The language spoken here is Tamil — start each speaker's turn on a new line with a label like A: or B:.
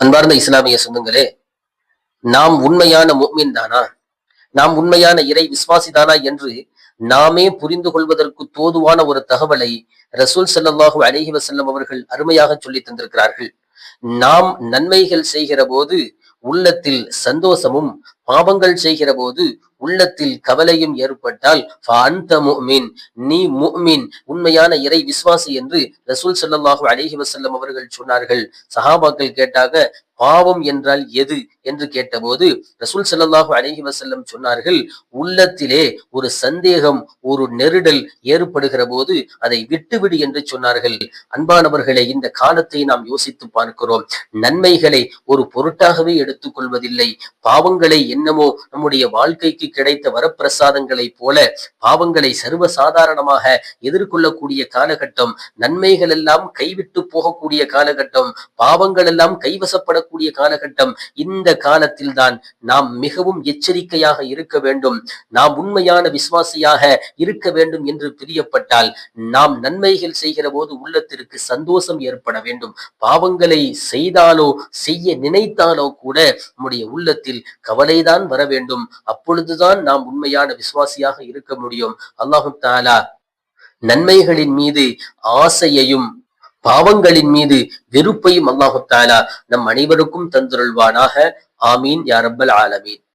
A: அன்பார்ந்த இஸ்லாமிய சொந்தங்களே நாம் உண்மையான முக்மின் தானா? நாம் உண்மையான இறை விசுவாசி தானா என்று நாமே புரிந்து கொள்வதற்கு தோதுவான ஒரு தகவலை ரசூல் ஸல்லல்லாஹு அலைஹி வசல்லம் அவர்கள் அருமையாக சொல்லி தந்திருக்கிறார்கள். நாம் நன்மைகள் செய்கிற போது உள்ளத்தில் சந்தோஷமும் பாவங்கள் செய்கிற போது உள்ளத்தில் கவலையும் ஏற்பட்டால் ஃபஅன்த நீ முஃமின் உண்மையான இறை விசுவாசி என்று ரசூல் ஸல்லல்லாஹு அலிஹி வசல்லம் அவர்கள் சொன்னார்கள். சஹாபாக்கள் கேட்டாக பாவம் என்றால் எது என்று கேட்டபோது ரசூல் ஸல்லல்லாஹு அலஹி வசல்லம் சொன்னார்கள் உள்ளத்திலே ஒரு சந்தேகம் ஒரு நெருடல் ஏற்படுகிற போது அதை விட்டுவிடு என்று சொன்னார்கள். அன்பானவர்களை இந்த காலத்தை நாம் யோசித்து பார்க்கிறோம். நன்மைகளை ஒரு பொருட்டாகவே எடுத்துக் கொள்வதில்லை பாவங்களை என்னமோ நம்முடைய வாழ்க்கைக்கு கிடைத்த வரப்பிரசாதங்களைப் போல பாவங்களை சர்வ சாதாரணமாக எதிர்கொள்ளக்கூடிய காலகட்டம் நன்மைகள் எல்லாம் கைவிட்டு போகக்கூடிய காலகட்டம் பாவங்கள் எல்லாம் கைவசப்பட கைவசப்படக்கூடிய காலகட்டம் இந்த காலத்தில் தான் நாம் மிகவும் எச்சரிக்கையாக இருக்க வேண்டும். நாம் உண்மையான விசுவாசியாக இருக்க வேண்டும் என்று பிரியப்பட்டால் நாம் நன்மைகள் செய்கிற போது உள்ளத்திற்கு சந்தோஷம் ஏற்பட வேண்டும். பாவங்களை செய்தாலோ செய்ய நினைத்தாலோ கூட நம்முடைய உள்ளத்தில் கவலைதான் வர வேண்டும். அப்பொழுதுதான் நாம் உண்மையான விசுவாசியாக இருக்க முடியும். அல்லாஹு தாலா நன்மைகளின் மீது ஆசையையும் பாவங்களின் மீது வெறுப்பையும் அல்லாஹு தாலா நம் அனைவருக்கும் தந்துருள்வானாக. ஆமீன். யாரப்பல் ஆலமீன்.